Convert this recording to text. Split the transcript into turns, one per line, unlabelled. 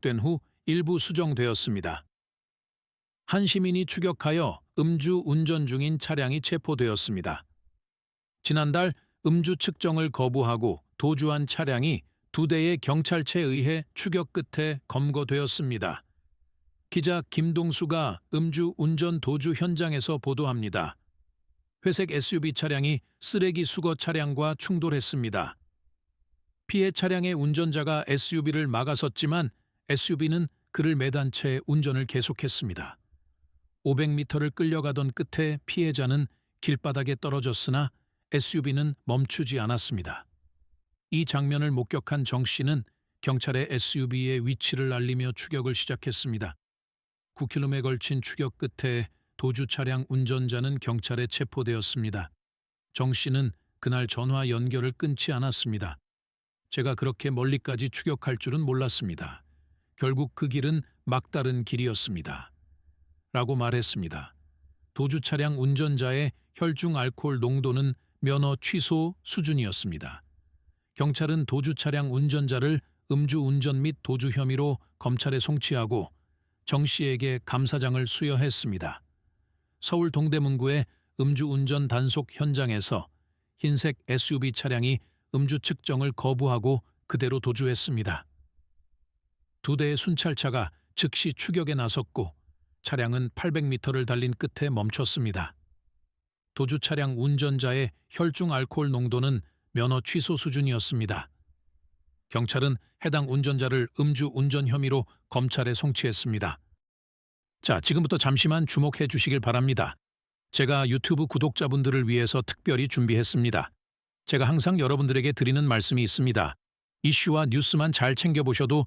시작된 후 일부 수정되었습니다. 한 시민이 추격하여 음주 운전 중인 차량이 체포되었습니다. 지난달 음주 측정을 거부하고 도주한 차량이 두 대의 경찰차에 의해 추격 끝에 검거되었습니다. 기자 김동수가 음주 운전 도주 현장에서 보도합니다. 회색 SUV 차량이 쓰레기 수거 차량과 충돌했습니다. 피해 차량의 운전자가 SUV를 막아섰지만 SUV는 그를 매단 채 운전을 계속했습니다. 500m를 끌려가던 끝에 피해자는 길바닥에 떨어졌으나 SUV는 멈추지 않았습니다. 이 장면을 목격한 정 씨는 경찰의 SUV의 위치를 알리며 추격을 시작했습니다. 9km에 걸친 추격 끝에 도주 차량 운전자는 경찰에 체포되었습니다. 정 씨는 그날 전화 연결을 끊지 않았습니다. 제가 그렇게 멀리까지 추격할 줄은 몰랐습니다. 결국 그 길은 막다른 길이었습니다. 라고 말했습니다. 도주 차량 운전자의 혈중 알코올 농도는 면허 취소 수준이었습니다. 경찰은 도주 차량 운전자를 음주 운전 및 도주 혐의로 검찰에 송치하고 정 씨에게 감사장을 수여했습니다. 서울 동대문구의 음주 운전 단속 현장에서 흰색 SUV 차량이 음주 측정을 거부하고 그대로 도주했습니다. 두 대의 순찰차가 즉시 추격에 나섰고 차량은 800m를 달린 끝에 멈췄습니다. 도주 차량 운전자의 혈중 알코올 농도는 면허 취소 수준이었습니다. 경찰은 해당 운전자를 음주 운전 혐의로 검찰에 송치했습니다. 자, 지금부터 잠시만 주목해 주시길 바랍니다. 제가 유튜브 구독자분들을 위해서 특별히 준비했습니다. 제가 항상 여러분들에게 드리는 말씀이 있습니다. 이슈와 뉴스만 잘 챙겨보셔도